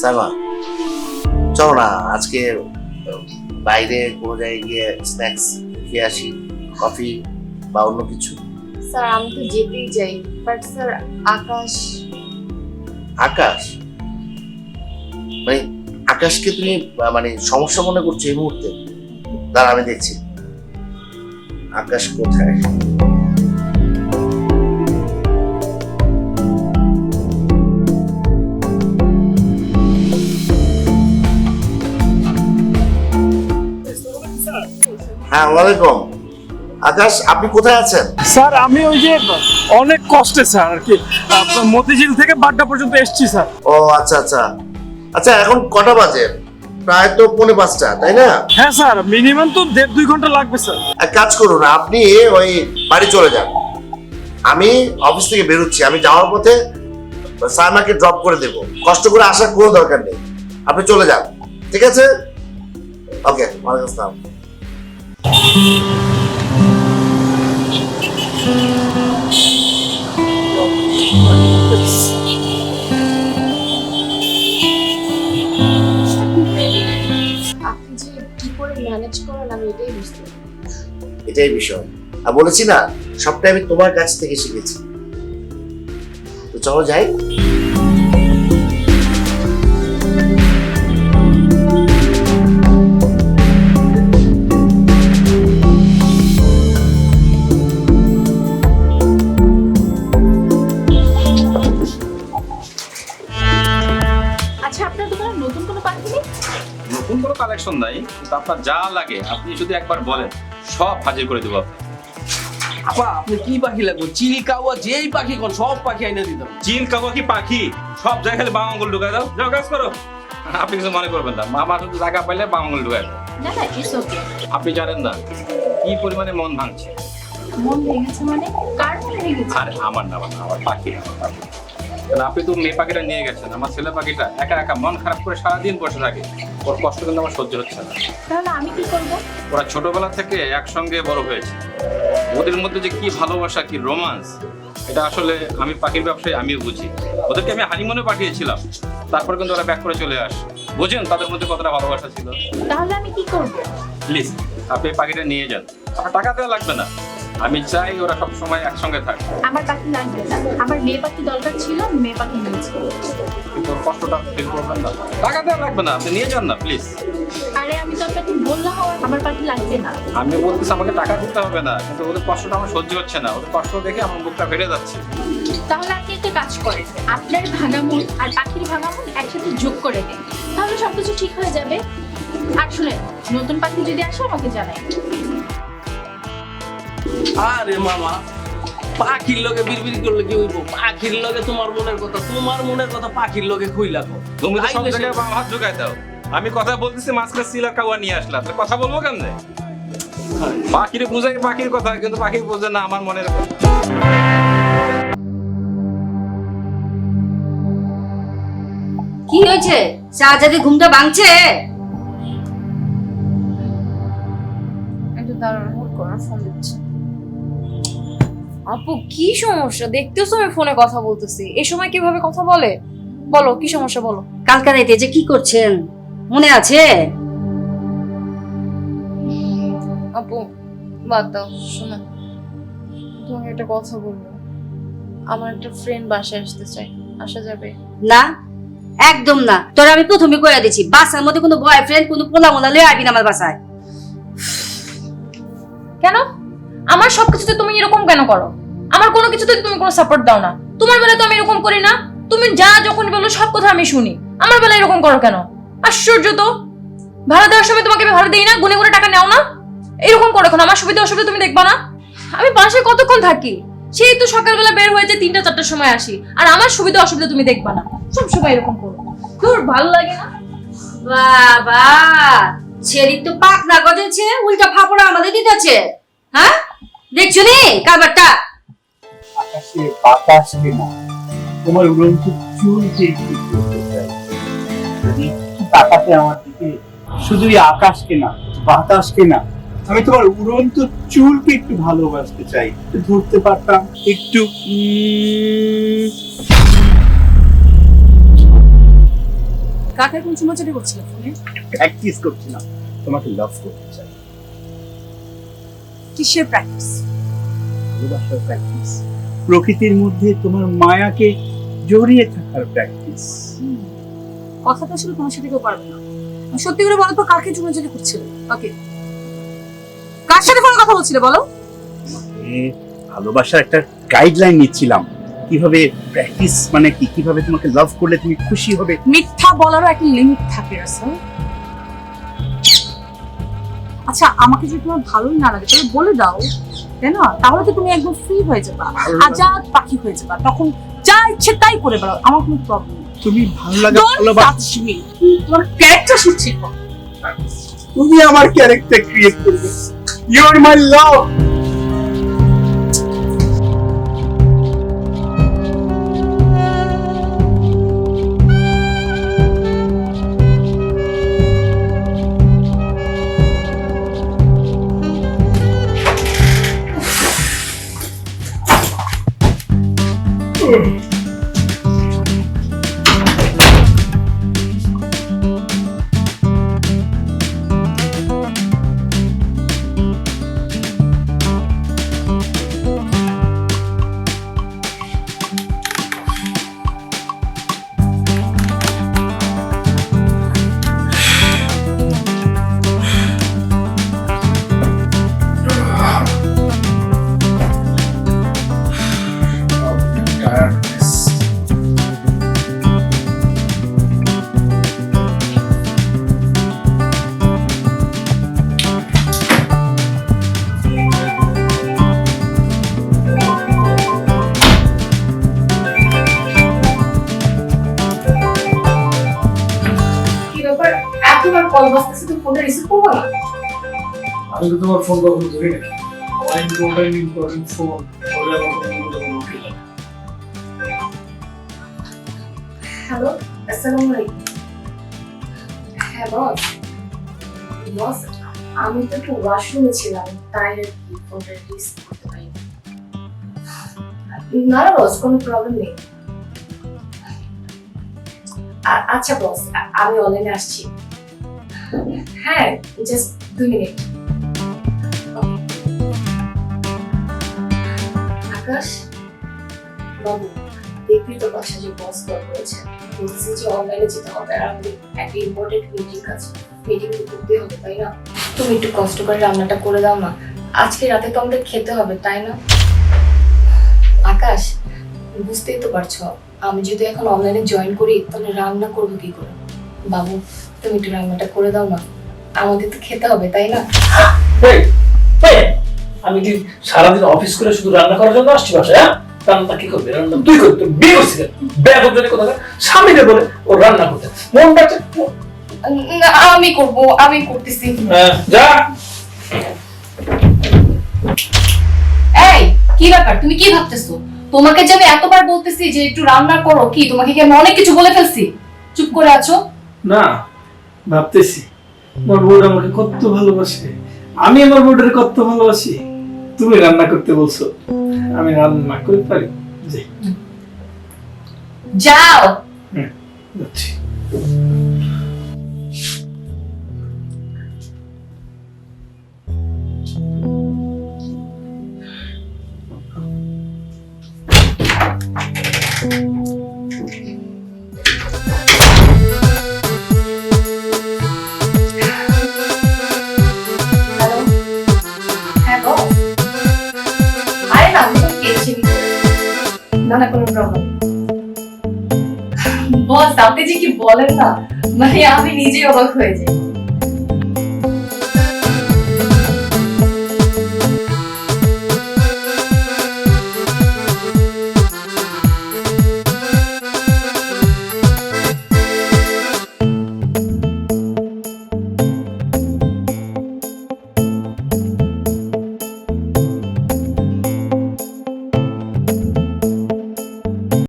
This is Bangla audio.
সাইমা চলো না আজকে বাইরে কোনো জায়গায় গিয়ে স্ন্যাক্স খেয়ে আসি কফি বা অন্য কিছু। স্যার আমি তো যেতেই চাই বাট স্যার আকাশ। আকাশ? মানে আকাশকে তুমি মানে সমস্যা মনে করছ এই মুহূর্তে? দাঁড়া আমি দেখছি। আকাশ কোথায়? হ্যাঁ ওয়ালাইকুম আকাশ আপনি কোথায় আছেন? স্যার আমি ওই যে অনেক কষ্টে স্যার আর কি। মতিঝিল থেকে বাড্ডা পর্যন্ত এসেছি স্যার। ও আচ্ছা আচ্ছা। আচ্ছা এখন কটা বাজে? প্রায় তো পৌনে পাঁচটা তাই না? হ্যাঁ স্যার মিনিমাম তো দেড় দুই ঘণ্টা লাগবে স্যার। এক কাজ করুন আপনি ওই বাড়ি চলে যান। আমি অফিস থেকে বেরোচ্ছি আমি যাওয়ার পথে সাইমাকে ড্রপ করে দেব। কষ্ট করে আসার কোনো দরকার নেই। আপনি চলে যান ঠিক আছে? ওকে ওয়ালাইকুম আসসালাম। এটাই বিষয়। আর বলেছি না সবটাই আমি তোমার কাছ থেকে শিখেছি। তো চলো যাই। নতুন কোনো পাখি নেই? নতুন কোনো কালেকশন নাই কিন্তু আপনার যা লাগে আপনি যদি একবার বলেন সব হাজির করে দেবো। আপা আপনি কি পাখি লাগবে? চিল কাওয়া যেই পাখি কোন সব পাখি আইনা দিতাম চিল কাকা কি পাখি? সব জায়গায় বাম আঙ্গুল ঢুকাই দাও। যাও কাজ করো। আপনি কিছু মনে করবেন না। মামা শুধু জায়গা পাইলে বাম আঙ্গুল ঢুকাই দাও। না না ইটস ওকে আপনি জানেন না কি পরিমাণে মন ভাঙছে? মন ভেঙেছে মানে? কার মন ভেঙেছে? আরে আমার না আমার পাখি আমার পাখি কারণ আপনি তো মেয়ে পাখিটা নিয়ে গেছেন আমার ছেলে পাখিটা একা একা মন খারাপ করে সারাদিন বসে থাকে ওর কষ্ট কিন্তু আমার সহ্য হচ্ছে না। তাহলে আমি কি করব? ওরা ছোটবেলা থেকে একসঙ্গে বড় হয়েছে। ওদের মধ্যে যে কি ভালোবাসা কি রোমান্স এটা আসলে আমি পাখির ব্যবসায় আমিও বুঝি। ওদেরকে আমি হানিমুনে পাঠিয়েছিলাম তারপর কিন্তু ওরা ব্যাক করে চলে আসে। বুঝেন তাদের মধ্যে কতটা ভালোবাসা ছিল। তাহলে আমি কি করব? প্লিজ আপনি পাখিটা নিয়ে যান। আপনার টাকা দেওয়া লাগবে না। আমি চাই ওরা সব সময় একসঙ্গে থাকে। আমার পাখি লাগবে না। আমার মেয়ে পাখি দরকার ছিল মেয়ে পাখি নিয়েছি। কিন্তু ওর কষ্টটা ফিল করবেন না। টাকা দেওয়া লাগবে না আপনি নিয়ে যান না প্লিজ আরে আমি তো আপনাকে বললাম আমার- পাখি লাগবে না। আমি বলতেছি আমাকে টাকা দিতে হবে না কিন্তু ওদের কষ্টটা আমার সহ্য হচ্ছে না। ওদের কষ্ট দেখে আমার বুকটা ফেটে যাচ্ছে। তাহলে আপনি একটা কাজ করেন আপনার ভাঙামূল আর পাখির ভাঙামূল একসাথে যোগ করে দিন তাহলে সবকিছু ঠিক হয়ে যাবে। আর শুনেন নতুন পাখি যদি আসে আমাকে জানাই আরে মামা পাখির লগে বিড়বিড় করলে কি হইব? পাখির লগে তোমার মনের কথা তোমার মনের কথা পাখির লগে খুইলা কো। তুমি তো সব জায়গায় হাত ঢুকাই দাও। আমি কথা বলতেছি মাঝখানে সিলার কাওয়া নিয়ে আসলাম তো কথা বলব কেমনে? পাখির বুঝাই পাখির কথা কিন্তু পাখি বুঝে না আমার মনের কথা। কি হয়েছে? শাহজাদি ঘুমটা ভাঙছে? একটু দাঁড়ান হোল্ড করুন ফোন দিচ্ছি। আপু কি সমস্যা? দেখতেছো আমি ফোনে কথা বলতেছি। এই সময় কীভাবে কথা বলে? বলো কি সমস্যা বলো? কালকা রাইতে যে কি করছেন? মনে আছে? আপু বাদ দাও শোনো। তোমাকে একটা কথা বলব। আমার একটা ফ্রেন্ড বাসায় আসতে চাই আসা যাবে? না একদম না। তোর আমি প্রথমে কয়ে দিছি বাসার মধ্যে কোনো বয়ফ্রেন্ড কোনো পোলা মোলা লয়ে আবি না আমার বাসায়। কেন? আমার সবকিছুতে তুমি এরকম কেন করো? আমার কোনো কিছুতে তুমি কোনো সাপোর্ট দাও না। তোমার বেলায় তো আমি এরকম করি না। তুমি যা যখন বলো সব কথা আমি শুনি। আমার বেলায় এরকম করো কেন? আশ্চর্য তো। ভাড়া দেওয়ার সময় তোমাকে ভাড়া দিই না, গুনে গুনে টাকা নেও না। এরকম করো এখন, আমার সুবিধা অসুবিধা তুমি দেখবা না। আমি বাসায় কতক্ষণ থাকি? সেই তো সকালবেলা বের হয়ে যায় তিনটা, চারটার সময় আসি। আর আমার সুবিধা অসুবিধা তুমি দেখবা না। সব সময় এরকম করো। তোর ভালো লাগে না? বাবা ছেড়ি তো পাক না গজেছে উল্টা ফাপড়া আমাদের দিতেছে। হ্যাঁ? দেখছ নি কারবারটা আকাশে বাতাস না তোমার উড়ন্ত একটু তাকাতে আমার দিকে। শুধুই আকাশকে না বাতাসকে না। আমি তোমার উড়ন্ত চুলকে একটু ভালোবাসতে চাই। ধরতে পারতাম একটু। কাকে কোন চুমাচাটি করছিলে? ফোনে প্র্যাকটিস করছিলাম। তোমাকে লাভ করতে চাই। কিসের প্র্যাকটিস ভালোবাসার প্র্যাকটিস প্রকৃতির মধ্যে তোমার মায়াকে জড়িয়ে থাকার প্র্যাকটিস কথা তো আসলে তোমার সাথে কেউ পারবে না। সত্যি করে বলো তো কাকে চুমাচাটি করছিলে ওকে কার সাথে ফোনে কথা বলছিলে বলো? ভালোবাসার একটা গাইডলাইন নিচ্ছিলাম। কীভাবে প্র্যাকটিস মানে কি? কীভাবে তোমাকে লাভ করলে তুমি খুশি হবে? মিথ্যা বলারও একটা লিমিট থাকে রাসেল। আচ্ছা আমাকে যদি তোমার ভালোই না লাগে তাহলে বলে দাও তাই না? তাহলে তো তুমি একদম ফ্রি হয়ে যাবা আজাদ পাখি হয়ে যাবা তখন যা ইচ্ছে তাই করে বেড়াও আমার কোনো প্রবলেম তুমি ভালো লাগে ভালোবাসা। টাচ তোমার ক্যারেক্টার সুচ্ছি তুমি আমার ক্যারেক্টার ক্রিয়েট করবে। You are my love call বাজতেছে তুমি ফোনটা রিসিভ করব না? আমি তো তোমার ফোন কখনো ধরি না আমার ইম্পর্টেন্ট ইম্পর্টেন্ট ফোন ধরে আমার কোনো কোনো কোনো উঠে যায় হ্যালো আসসালামু আলাইকুম। হ্যাঁ বস। বস আমি তো একটু ওয়াশরুমে ছিলাম তাই আর কি ফোনটা রিসিভ করতে পারিনি। না না বস কোনো প্রবলেম নেই। আচ্ছা বস আমি অনলাইনে আসছি। হ্যাঁ জাস্ট দুই মিনিট। আকাশ বাবু, দেখবি তো বাসা যে বস কল করেছে যে অনলাইনে যেতে হবে আর একটা ইম্পর্টেন্ট মিটিং আছে। মিটিং করতে হবে, তাই না? তুমি একটু কষ্ট করে রান্নাটা করে দাও না আজকে রাতে তো আমাদের খেতে হবে, তাই না? আকাশ, বুঝতেই তো পারছ। আমি যদি এখন অনলাইনে জয়েন করি, তাহলে রান্না করব কি করে? বাবু তুমি একটু রান্নাটা করে দাও না আমাদের তো খেতে হবে তাই না? আমি কি সারাদিন অফিস করে শুধু রান্না করার জন্য আসছি বাসায় হ্যাঁ? রান্না কি করবে? রান্না তুই করবি তুই বিয়ে করছিস ব্যাপক যদি কথা স্বামীরে বলে ও রান্না করতে। মনটা হচ্ছে- আমি করব আমি করতেছি। হ্যাঁ, যা। এই কি ব্যাপার? তুমি কি ভাবতেছো? তোমাকে যে আমি এতবার বলতেছি যে একটু রান্না করো কি? তোমাকে কি আমি অনেক কিছু বলে ফেলছি? চুপ করে আছো? না। ভাবতেছি আমার বউটা আমাকে কত ভালোবাসে। আমি আমার বউটারে কত ভালোবাসি। তুমি রান্না করতে বলছো আমি রান্না করতে পারি। যাই। যাও। যাচ্ছি। না কোনো প্রবলেম বস, আপনি যে কি বলেন না মানে আমি নিজেই অবাক হয়ে যাই।